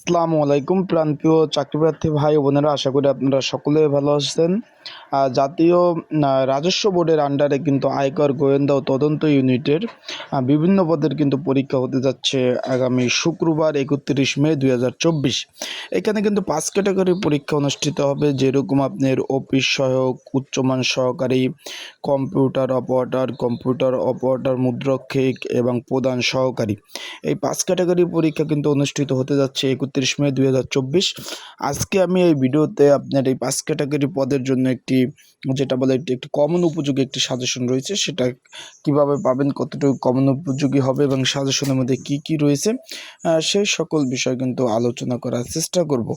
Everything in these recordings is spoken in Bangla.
আসসালামু আলাইকুম প্রাণপ্রিয় চাকরিপ্রার্থী ভাই বোনেরা, আশা করি আপনারা সকলে ভালো আছেন। জাতীয় রাজস্ব বোর্ডের আন্ডারে কিন্তু আয়কর গোয়েন্দা ও তদন্ত ইউনিটের বিভিন্ন পদের কিন্তু পরীক্ষা হতে যাচ্ছে আগামী শুক্রবার একত্রিশ মে দু হাজার চব্বিশ। এখানে কিন্তু পাঁচ ক্যাটাগরি পরীক্ষা অনুষ্ঠিত হবে, যেরকম আপনার অফিস সহায়ক, উচ্চমান সহকারী কম্পিউটার অপারেটর কম্পিউটার অপারেটর মুদ্রক্ষিক এবং প্রধান সহকারী। এই পাঁচ ক্যাটাগরি পরীক্ষা কিন্তু অনুষ্ঠিত হতে যাচ্ছে মে দুই হাজার চব্বিশ। আজকে আমি এই ভিডিওতে আপনার এই পাঁচ ক্যাটাগরি পদের জন্য একটি, যেটা বলে একটি একটি কমন উপযোগী একটি সাজেশন রয়েছে। সেটা কীভাবে পাবেন, কতটুকু কমন উপযোগী হবে এবং সাজেশনের মধ্যে কি কি রয়েছে সেই সকল বিষয় কিন্তু আলোচনা করার চেষ্টা করব।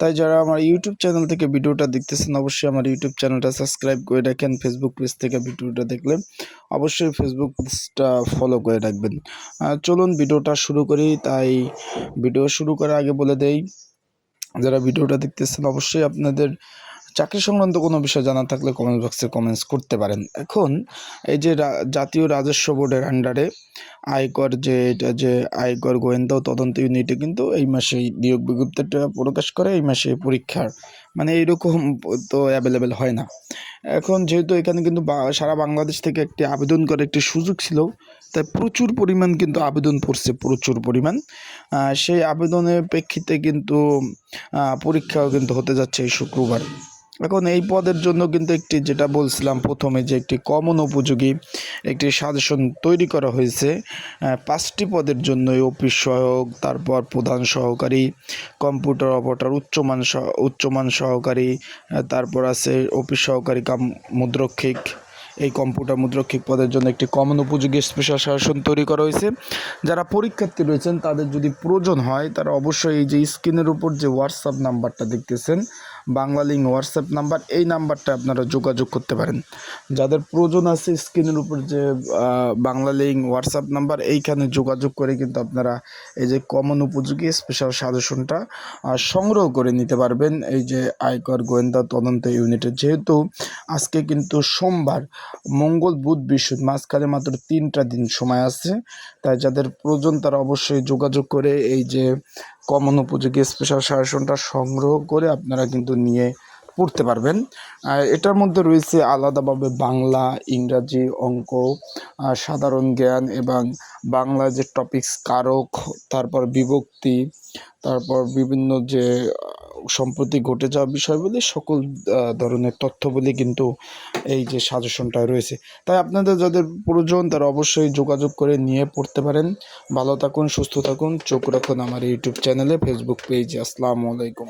তাই যারা আমার ইউটিউব চ্যানেল থেকে ভিডিওটা দেখতেছেন, অবশ্যই আমার ইউটিউব চ্যানেলটা সাবস্ক্রাইব করে রাখেন। ফেসবুক পেজ থেকে ভিডিওটা দেখলে অবশ্যই ফেসবুক পেজটা ফলো করে রাখবেন। চলুন ভিডিওটা শুরু করি। তাই ভিডিও শুরু করার আগে বলে দেই, যারা ভিডিওটা দেখতেছেন অবশ্যই আপনাদের চাকরি সংক্রান্ত কোনো বিষয় জানা থাকলে কমেন্ট বক্সে কমেন্টস করতে পারেন। এখন এই যে জাতীয় রাজস্ব বোর্ডের আন্ডারে আয়কর যে, এটা যে আয়কর গোয়েন্দা ও তদন্ত ইউনিটে কিন্তু এই মাসেই নিয়োগ বিজ্ঞপ্তিটা প্রকাশ করে, এই মাসে পরীক্ষার মানে এইরকম তো অ্যাভেলেবেল হয় না। এখন যেহেতু এখানে কিন্তু সারা বাংলাদেশ থেকে একটি আবেদন করার একটি সুযোগ ছিল, তাই প্রচুর পরিমাণ কিন্তু আবেদন পড়ছে, প্রচুর পরিমাণ। সেই আবেদনের প্রেক্ষিতে কিন্তু পরীক্ষাও কিন্তু হতে যাচ্ছে এই শুক্রবার। এখন এই পদের জন্য কিন্তু একটি যেটা বলছিলাম প্রথমে যে একটি কমন উপযোগী একটি সাজেশন তৈরি করা হয়েছে পাঁচটি পদের জন্য অফিস সহায়ক, তারপর প্রধান সহকারী, কম্পিউটার অপারেটর, উচ্চমান উচ্চমান সহকারী তারপর আছে অফিস সহকারী কাম মুদ্রক্ষিক। এই কম্পিউটার মুদ্রক্ষিক পদের জন্য একটি কমন উপযোগী স্পেশাল শাসন তৈরি করা হয়েছে। যারা পরীক্ষার্থী রয়েছেন, তাদের যদি প্রয়োজন হয়, তারা অবশ্যই এই যে স্ক্রিনের উপর যে হোয়াটসঅ্যাপ নাম্বারটা দেখতেছেন বাংলা লিঙ্ক হোয়াটসঅ্যাপ নাম্বার এই নাম্বারটা আপনারা যোগাযোগ করতে পারেন। যাদের প্রয়োজন আছে স্ক্রিনের উপর যে আহ, বাংলা লিঙ্ক হোয়াটসঅ্যাপ নাম্বার এইখানে যোগাযোগ করে কিন্তু আপনারা এই যে কমন উপযোগী স্পেশাল সাজেশনটা সংগ্রহ করে নিতে পারবেন। এই যে আয়কর গোয়েন্দা তদন্ত ইউনিটের যেহেতু আজকে কিন্তু সোমবার মঙ্গল বুধ বৃহস্পতি মাঝখানে মাত্র তিনটা দিন সময় আছে। তাই যাদের প্রয়োজন তারা অবশ্যই যোগাযোগ করে এই যে কমন উপযোগী স্পেশাল সাজেশনটা সংগ্রহ করে আপনারা কিন্তু নিয়ে পড়তে পারবেন। এটার মধ্যে রয়েছে আলাদাভাবে বাংলা, ইংরাজি অঙ্ক সাধারণ জ্ঞান এবং বাংলা যে টপিকস কারক, তারপর বিভক্তি, তারপর বিভিন্ন যে সম্প্রতি ঘটে যাওয়া বিষয়গুলি সকল ধরনের তথ্যগুলি কিন্তু এই যে সাজেশনটা রয়েছে। তাই আপনাদের যাদের প্রয়োজন তারা অবশ্যই যোগাযোগ করে নিয়ে পড়তে পারেন। ভালো থাকুন, সুস্থ থাকুন। চোখ রাখুন আমার ইউটিউব চ্যানেলে, ফেসবুক পেজে। আসসালামু আলাইকুম।